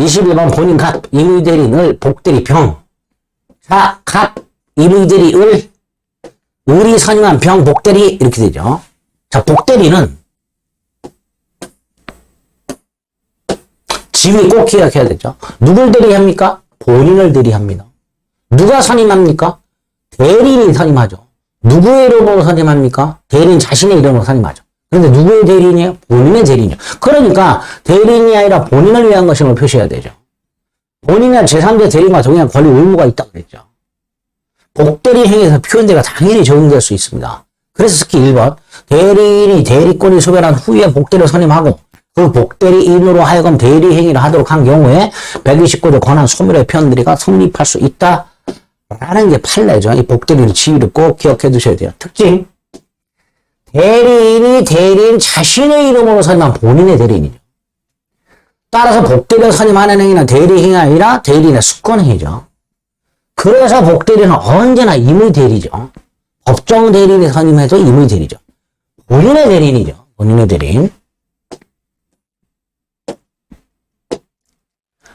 21번 본인 갑, 임의대리 을, 복대리 병. 자, 갑, 임의대리 을, 을이 선임한 병, 복대리 이렇게 되죠. 자, 복대리는 지위 꼭 기억해야 되죠. 누굴 대리합니까? 본인을 대리합니다. 누가 선임합니까? 대리인이 선임하죠. 누구의 이름으로 선임합니까? 대리인 자신의 이름으로 선임하죠. 그런데 누구의 대리인이에요? 본인의 대리인이요. 그러니까 대리인이 아니라 본인을 위한 것임을 표시해야 되죠. 본인은 제3자 대리인과 동일한 권리 의무가 있다고 그랬죠. 복대리 행위에서 표현대가 당연히 적용될 수 있습니다. 그래서 특히 1번 대리인이 대리권이 소멸한 후에 복대를 선임하고 그 복대리인으로 하여금 대리 행위를 하도록 한 경우에 129조 권한 소멸의 표현들이가 성립할 수 있다. 라는 게 판례죠. 이 복대리의 지위를 꼭 기억해 두셔야 돼요. 특징. 대리인이 대리인 자신의 이름으로 선임한 본인의 대리인이죠. 따라서 복대리를 선임하는 행위는 대리 행위가 아니라 대리인의 수권 행위죠. 그래서 복대리는 언제나 임의 대리죠. 법정 대리인이 선임해도 임의 대리죠. 본인의 대리인이죠. 본인의 대리인.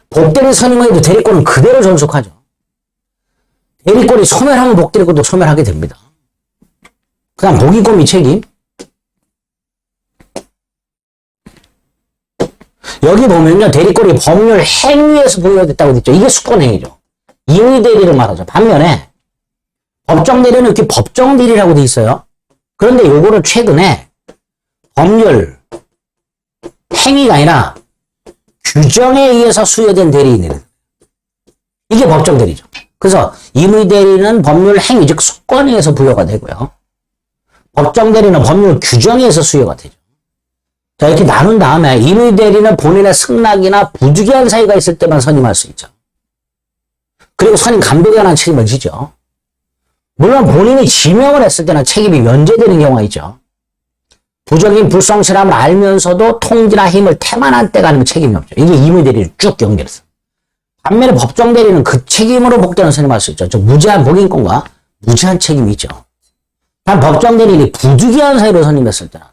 복대리 선임해도 대리권은 그대로 존속하죠. 대리권이 소멸하면 복대리권도 소멸하게 됩니다. 복위권 및 책임. 여기 보면요. 대리권이 법률 행위에서 부여됐다고 됐죠. 이게 수권행위죠. 임의 대리를 말하죠. 반면에 법정 대리는 이렇게 법정 대리라고 돼 있어요. 그런데 요거를 최근에 법률 행위가 아니라 규정에 의해서 수여된 대리인이래요. 이게 법정 대리죠. 그래서 임의 대리는 법률 행위 즉 수권에 의해서 부여가 되고요. 법정 대리는 법률 규정에 의해서 수여가 되죠. 자 이렇게 나눈 다음에 임의 대리는 본인의 승낙이나 부득이한 사유가 있을 때만 선임할 수 있죠. 그리고 선임 감독에 관한 책임을 지죠. 물론 본인이 지명을 했을 때는 책임이 면제되는 경우가 있죠. 부적인 불성실함을 알면서도 통지나 힘을 태만한 때가 아니면 책임이 없죠. 이게 임의 대리를 쭉 연결해서. 반면에 법정 대리는 그 책임으로 복대는 선임할 수 있죠. 저 무제한 복인권과 무제한 책임이 있죠. 단 법정 대리인이 부득이한 사유로 선임했을 때는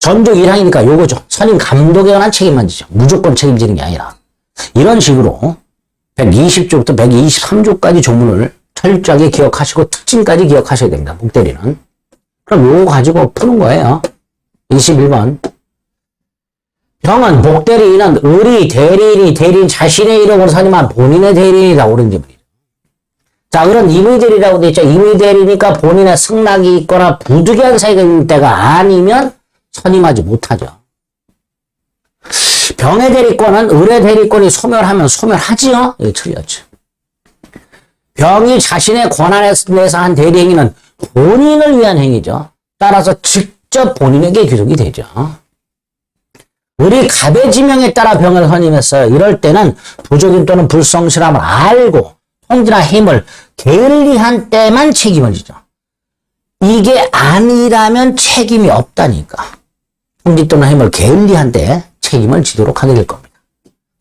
전적 1항이니까 요거죠. 선임 감독에 관한 책임만 지죠. 무조건 책임지는 게 아니라. 이런 식으로 120조부터 123조까지 조문을 철저하게 기억하시고 특징까지 기억하셔야 됩니다. 복대리는. 그럼 요거 가지고 푸는 거예요. 21번. 병은 복대리인은 의리 대리인이 대리인 자신의 이름으로 선임한 본인의 대리인이다. 옳은 지문이죠. 자, 그런 임의대리라고 돼 있죠. 임의대리니까 본인의 승낙이 있거나 부득이한 사유가 있는 때가 아니면 선임하지 못하죠. 병의 대리권은 의뢰 대리권이 소멸하면 소멸하지요? 이게 틀렸죠. 병이 자신의 권한에 대해서 한 대리 행위는 본인을 위한 행위죠. 따라서 직접 본인에게 귀속이 되죠. 우리 갑의 지명에 따라 병을 선임했어요. 이럴 때는 부족인 또는 불성실함을 알고 통지나 힘을 게을리한 때만 책임을 지죠. 이게 아니라면 책임이 없다니까. 통지 또는 힘을 게을리한 때 책임을 지도록 하게 될 겁니다.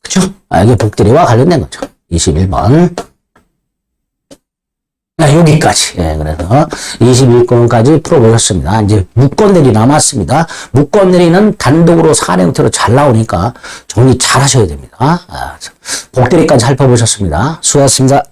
그쵸? 아, 이게 복대리와 관련된 거죠. 21번. 네, 여기까지. 예, 그래서 21건까지 풀어보셨습니다. 이제 무건들이 남았습니다. 무건들이는 단독으로 사례 형태로 잘 나오니까 정리 잘 하셔야 됩니다. 아, 복대리까지 살펴보셨습니다. 수고하셨습니다.